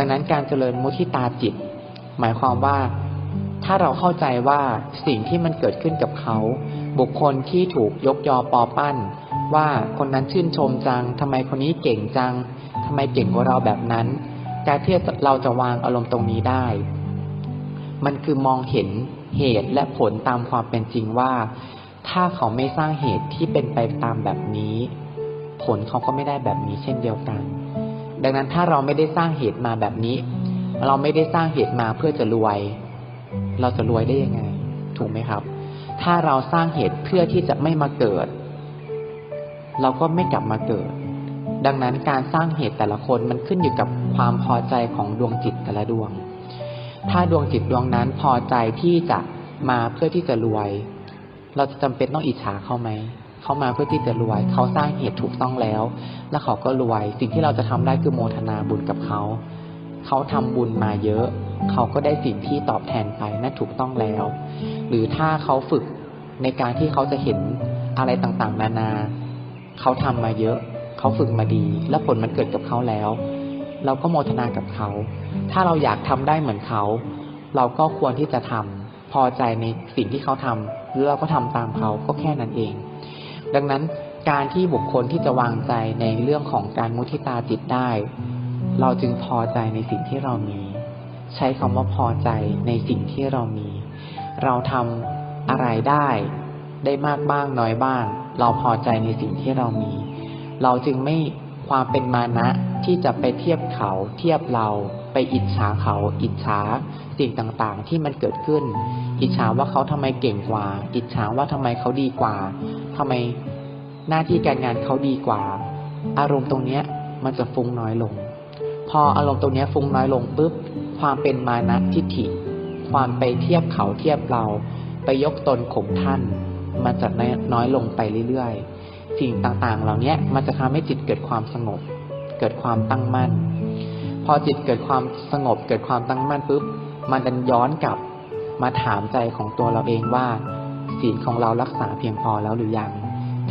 ดังนั้นการเจริญมุทิตาจิต หมายความว่าถ้าเราเข้าใจว่าสิ่งที่มันเกิดขึ้นกับเขา บุคคลที่ถูกยกยอปอปั้น ว่าคนนั้นชื่นชมจังทำไมคนนี้เก่งจังทำไมเก่งกว่าเราแบบนั้น การที่เราจะวางอารมณ์ตรงนี้ได้ มันคือมองเห็นเหตุและผลตามความเป็นจริงว่า ถ้าเขาไม่สร้างเหตุที่เป็นไปตามแบบนี้ ผลเขาก็ไม่ได้แบบนี้เช่นเดียวกัน ดังนั้นถ้าเราไม่ได้สร้างเหตุมาแบบนี้ เราไม่ได้สร้างเหตุมาเพื่อจะรวย เราจะรวยได้ยังไง ถูกไหมครับ ถ้าเราสร้างเหตุเพื่อที่จะไม่มาเกิด เราก็ไม่กลับมาเกิด ดังนั้นการสร้างเหตุแต่ละคนมันขึ้นอยู่กับความพอใจของดวงจิตแต่ละดวง ถ้าดวงจิตดวงนั้นพอใจที่จะมาเพื่อที่จะรวย เราจะจำเป็นต้องอิจฉาเขาไหม เขามาเพื่อที่จะรวย เขาสร้างเหตุถูกต้องแล้ว แล้วเขาก็รวย สิ่งที่เราจะทำได้คือโมทนาบุญกับเขา เขาทำบุญมาเยอะ เขาก็ได้สิ่งที่ตอบแทนไปนั่นถูกต้องแล้ว หรือถ้าเขาฝึกในการที่เขาจะเห็นอะไรต่างๆ นานา เขาทำมาเยอะ เขาฝึกมาดี และผลมันเกิดกับเขาแล้ว เราก็โมทนากับเขา ถ้าเราอยากทำได้เหมือนเขา เราก็ควรที่จะทำพอใจในสิ่งที่เขาทำหรือเราก็ทำตามเขาก็แค่นั้นเอง ดังนั้นการที่บุคคลที่จะวางใจในเรื่องของการมุทิตาจิตได้ เราจึงพอใจในสิ่งที่เรามี ใช้คำว่าพอใจในสิ่งที่เรามี เราทำอะไรได้ได้มากบ้างน้อยบ้าง เราพอใจในสิ่งที่เรามี เราจึงไม่ความเป็นมานะที่จะไปเทียบเขาเทียบเราไปอิจฉาเขาอิจฉาสิ่งต่างๆ ที่มันเกิดขึ้น อิจฉาว่าเขาทำไมเก่งกว่า อิจฉาว่าทำไมเขาดีกว่า ทำไมหน้าที่การงานเขาดีกว่า อารมณ์ตรงเนี้ยมันจะฟุ้งน้อยลง พออารมณ์ตรงเนี้ยฟุ้งน้อยลงปุ๊บความเป็นมานะทิฏฐิ ความไปเทียบเขาเทียบเรา ไปยกตนข่มท่าน มันจะน้อยลงไปเรื่อยๆ สิ่งต่างๆ เหล่านี้มันจะทำให้จิตเกิดความสงบ เกิดความตั้งมั่น พอจิตเกิดความสงบ เกิดความตั้งมั่นปุ๊บ มันดันย้อนกลับมาถามใจของตัวเราเองว่า ศีลของเรารักษาเพียงพอแล้วหรือยัง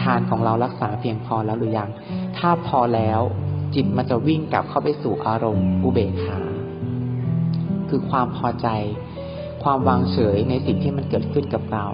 ทานของเรารักษาเพียงพอแล้วหรือยัง ถ้าพอแล้วจิตมันจะวิ่งกลับเข้าไปสู่อารมณ์อุเบกขา คือความพอใจ ความวางเฉยในสิ่งที่มันเกิดขึ้นกับเรา